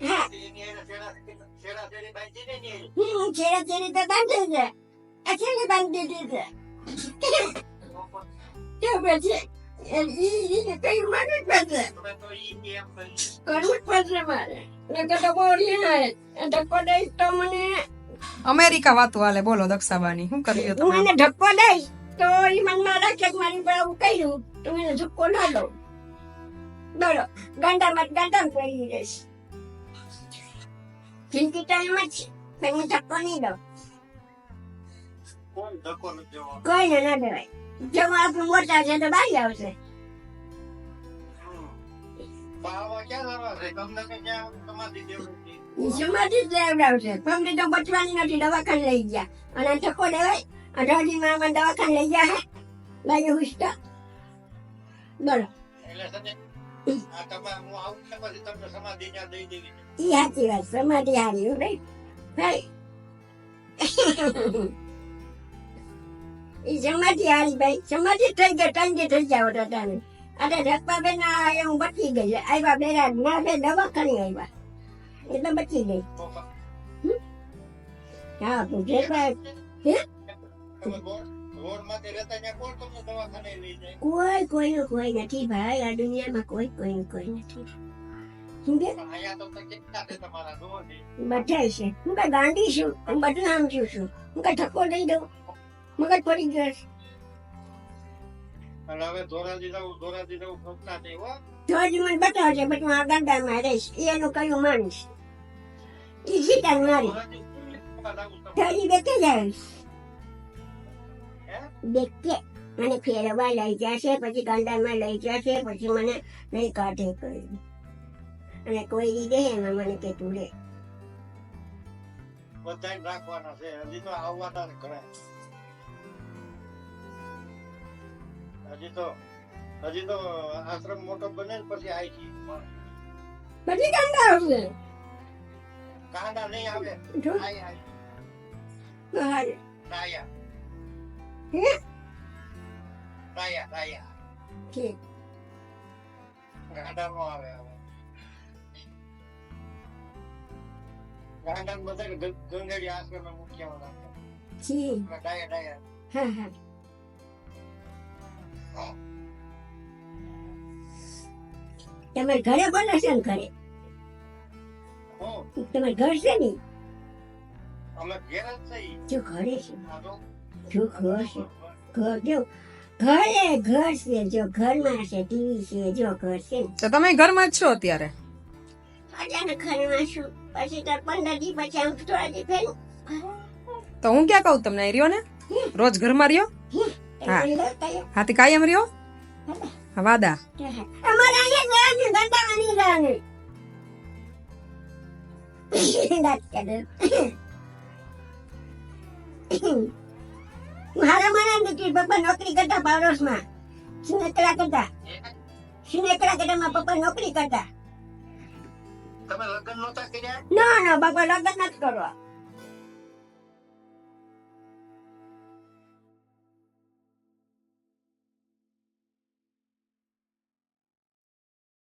હા હમ છેડા છેડી તો બાંધી છે આ છેડી બાંધી દીધી છે તો પછી એ- ઈ- ઈને કઈ માનવું જ પડશે કરવું જ પડશે મારે નકર તો બહુ રિહાય ધક્કો દઈશ તો મને અમેરિકા વાતો હાલે બોલો દક્ષાબાની શું કર્યું હું એને ધક્કો દઈશ તો એ મનમાં રાખે મારી પર આવું કર્યું તો એને ધક્કો ના દઉં. બોલો ગાંડામાં ગાંડામાં પડી રહીશ જિંદગી તો એમ જ પણ હું ધક્કો નહીં દઉં. કોઈને ના દેવાય. જો આપણું મોટા છે તો બારી આવશે. સમાધિ લેવડાવશે. પમને તો બચવાની નથી દવાખાને લઈ ગયા. અને ધક્કો દેવાય? મને દવાખાને લઈ ગયા હે? બાજુ હુસ્તા? ઈ સાચી વાત સમાધિ હારી હો ભાઈ. ભાઈ ઈ સમાધિ હારી ભાઈ. સમાધિ થઈ ગઈ ટંકી થઈ જાવ તમે અરે રસ્તા બેન એ હું બચી ગઈ. આવ્યા બેરા ના બે દવાખાની આવ્યા એટલે બચી ગઈ. હા પૂછે ભાઈ કોઈ કોઈ કોઈ નથી ભાઈ. આ દુનિયામાં કોઈ કોઈ નથી. સમજે બધા છે હું કઈ ગાંડી છું? હું છું. હું કઈ ઠપકો દઈ દઉં? મગજ પડી ગયો છે. જો હજી મને બતાવશે પછી હું આ ગાંડામાં રહીશ. એનું કયું માનીશ? ઈ જીતાન મારી. હજી બેકે બેકે મને ફેરવા લઈ જશે પછી ગાંડામાં લઈ જશે પછી મને નહીં કાઢે કરી અને કોઈ રીતે એમાં મને કે તું લે બધા રાખવાના છે હજી તો આવવાના ઘણા. હજી તો હજી તો આશ્રમ મોટો બને પછી આવી છે બધી ગાંડા આવશે? કાંડા નહીં આવે. આય આય બહાર Raya. Oke. રાયા રાયા ઠીક ગાંડા નો આવે હવે ગાંડા બધા ગંગેડી આશ્રમ રાખે ઠીક ડાયા ડાયા હા હા તમારે ઘરે બોલો છો ને ઘરે તમારે ઘર છે ને અમે ઘેર જ છે જો ઘરે છે જો ઘર છે. ઘર જો ઘરે ઘર છે જો ઘરમાં છે ટીવી છે જો ઘર છે. તો તમે ઘરમાં જ છો અત્યારે? અચાનક ઘરમાં છું. પછી તો પંદર દી પછી આમ થોડા દી ફેર તો હું ક્યાં કહું તમને? રહ્યો ને? રોજ ઘરમાં રહ્યો? હા. હાથી કાયમ રહ્યો? હા, વાદા. અમારે અહીંયા જવાનું ગંડાવાની જવાનું દાંત કાઢે. મારા મને નથી પપ્પા નોકરી કરતા પાડોશમાં. સુનેત્રા કરતા. સુનેત્રા કરતા મારા પપ્પા નોકરી કરતા. તમે લગ્ન નહોતા કર્યા? ના ના બાપા લગ્ન નથી કરવા.